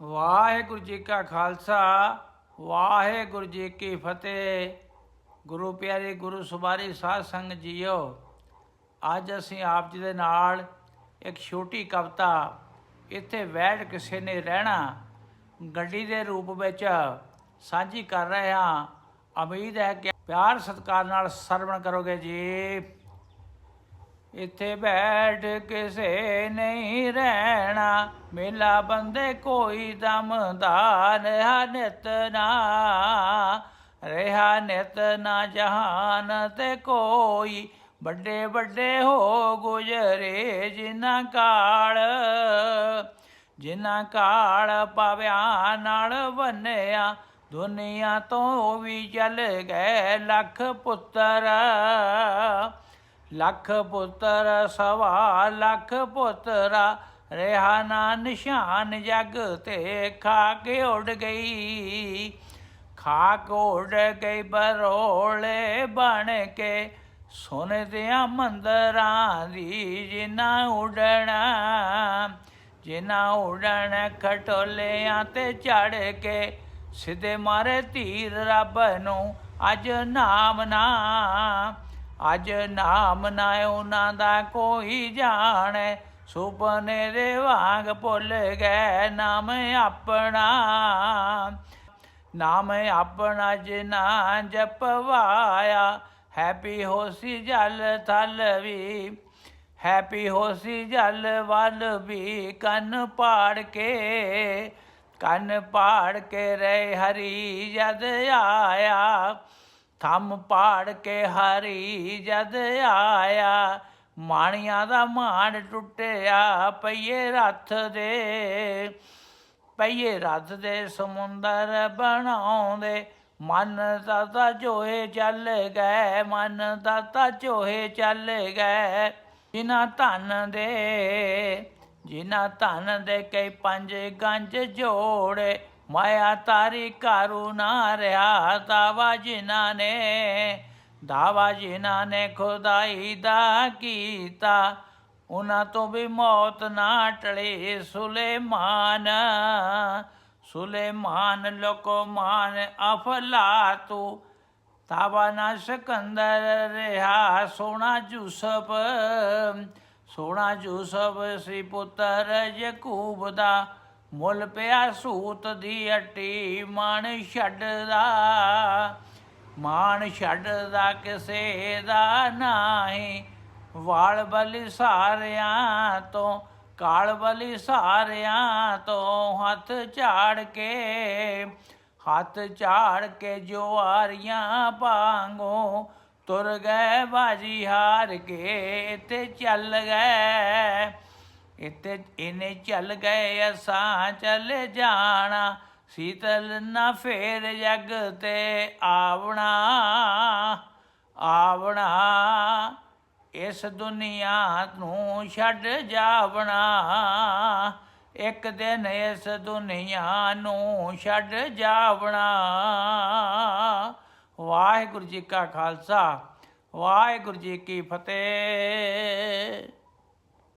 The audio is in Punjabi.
ਵਾਹਿਗੁਰੂ ਜੀ ਕਾ ਖਾਲਸਾ, ਵਾਹਿਗੁਰੂ ਜੀ ਕੀ ਫਤਿਹ। ਗੁਰੂ ਪਿਆਰੇ, ਗੁਰੂ ਸੁਬਾਰੀ ਸਾਧ ਸੰਗਤ ਜੀਓ, ਅੱਜ ਅਸੀਂ ਆਪ ਜੀ ਦੇ ਨਾਲ ਇੱਕ ਛੋਟੀ ਕਵਿਤਾ, ਇੱਥੇ ਬੈਠ ਕਿਸੇ ਨੇ ਰਹਿਣਾ, ਗੱਡੀ ਦੇ ਰੂਪ ਵਿੱਚ ਸਾਂਝੀ ਕਰ ਰਹੇ ਹਾਂ। ਉਮੀਦ ਹੈ ਕਿ ਪਿਆਰ ਸਤਿਕਾਰ ਨਾਲ ਸਰਵਣ ਕਰੋਗੇ ਜੀ। ਇੱਥੇ ਬੈਠ ਕਿਸੇ ਨਹੀਂ ਰਹਿਣਾ, ਮੇਲਾ ਬੰਦੇ ਕੋਈ ਦਮਦਾਰ ਰਹਾ ਨਿਤ ਨਾ। ਰਹਾ ਨਿਤ ਨਾ ਜਹਾਨ ਤੇ ਕੋਈ, ਵੱਡੇ ਵੱਡੇ ਹੋ ਗੁਜਰੇ ਜਿਨ੍ਹਾਂ ਕਾਲ। ਜਿਨ੍ਹਾਂ ਕਾਲ ਪਾਵਿਆ ਨਾਲ ਬੰਨਿਆ, ਦੁਨੀਆ ਤੋਂ ਵੀ ਚਲ ਗਏ ਲੱਖ ਪੁੱਤਰ। ਲੱਖ ਪੁੱਤਰ ਸਵਾ ਲੱਖ ਪੁੱਤਰਾ, ਰਿਹਾ ਨਾ ਨਿਸ਼ਾਨ ਜਗ ਤੇ ਖਾ ਕੇ ਉੱਡ ਗਈ। ਖਾਕ ਉੱਡ ਗਈ ਬਰੋਲੇ ਬਣ ਕੇ ਸੋਨੇ ਮੰਦਰਾਂ ਦੀ ਜਿਨਾ ਉਡਣਾ, ਜਿਨਾ ਉਡਣ ਖਟੋਲਿਆਂ ਤੇ ਚੜ ਕੇ, ਸਿੱਧੇ ਮਾਰੇ ਧੀਰ ਰੱਬ ਨੂੰ ਅੱਜ ਨਾਮ ਨਾ। ਅੱਜ ਨਾਮ ਨਾ ਉਹਨਾਂ ਦਾ ਕੋਈ ਜਾਣੇ। ਸੁਪਨੇ ਦੇ ਵਾਂਗ ਭੁੱਲ ਗਏ ਨਾਮ ਆਪਣਾ। ਨਾਮ ਆਪਣਾ ਜਿਨਾ ਜਪਵਾਇਆ, ਹੈਪੀ ਹੋਸੀ ਜਲ ਥਲ ਵੀ। ਹੈਪੀ ਹੋਸੀ ਜਲ ਵੱਲ ਵੀ ਕੰਨ ਪਾੜ ਕੇ, ਕੰਨ ਪਾੜ ਕੇ ਰੇ ਹਰੀ ਜਦ ਆਇਆ। ਥੰਮ ਪਾੜ ਕੇ ਹਰੀ ਜਦ ਆਇਆ, ਮਾਣੀਆਂ ਦਾ ਮਾਣ ਟੁੱਟਿਆ ਪਈਏ ਰੱਥ ਦੇ। ਪਈਏ ਰੱਥ ਦੇ ਸਮੁੰਦਰ ਬਣਾਉਂਦੇ, ਮਨ ਦਾ ਤਾਂ ਜੋਏ ਚੱਲ ਗਏ, ਮਨ ਦਾ ਤਾਂ ਜੋਏ ਚੱਲ ਗਏ। ਜਿਨ੍ਹਾਂ ਧਨ ਦੇ, ਜਿਨ੍ਹਾਂ ਧਨ ਦੇ ਕਈ ਪੰਜ ਗੰਜ ਜੋੜੇ ਮਾਇਆ ਤਾਰੀ ਕਾਰੂ ਨਾ ਰਿਹਾ ਦਾਵਾ ਜਿਨ੍ਹਾਂ ਨੇ ਦਾਵਾ ਜਿਨ੍ਹਾਂ ਨੇ ਖੁਦਾਈ ਦਾ ਕੀਤਾ ਉਹਨਾਂ ਤੋਂ ਵੀ ਮੌਤ ਨਾ ਟਲੇ ਸੁਲੇਮਾਨ ਸੁਲੇਮਾਨ ਲੋਕੋ ਮਾਨ ਅਫਲਾਤੂ ਤਾਵਾ ਨਾ ਸਿਕੰਦਰ ਰਿਹਾ ਸੋਨਾ ਜੂਸਫ ਸੋਨਾ ਮੁੱਲ ਪਿਆ ਸੂਤ ਦੀ ਅੱਟੀ ਮਨ ਛੱਡਦਾ ਮਾਨ ਛੱਡਦਾ ਕਿਸੇ ਦਾ ਨਹੀਂ। ਵਾਲ ਬਲੀ ਸਾਰਿਆਂ ਤੋਂ, ਕਾਲ ਬਲੀ ਸਾਰਿਆਂ ਤੋਂ ਹੱਥ ਝਾੜ ਕੇ, ਹੱਥ ਝਾੜ ਕੇ ਜੁਆਰੀਆਂ ਪਾਂਗੋ ਤੁਰ ਗਏ ਬਾਜੀ ਹਾਰ ਕੇ ਤੇ ਚੱਲ ਗਏ। ਇਤੇ ਇਹਨੇ ਚੱਲ ਗਏ ਅਸਾਂ, ਚੱਲ ਜਾਣਾ। ਸੀਤਲ ਨਾ ਫੇਰ ਜਗ ਤੇ ਆਵਣਾ ਆਵਣਾ। ਇਸ ਦੁਨੀਆ ਨੂੰ ਛੱਡ ਜਾਵਣਾ। ਇੱਕ ਦਿਨ ਇਸ ਦੁਨੀਆ ਨੂੰ ਛੱਡ ਜਾਵਣਾ। ਵਾਹਿਗੁਰੂ ਜੀ ਕਾ ਖਾਲਸਾ, ਵਾਹਿਗੁਰੂ ਜੀ ਕੀ ਫਤਿਹ।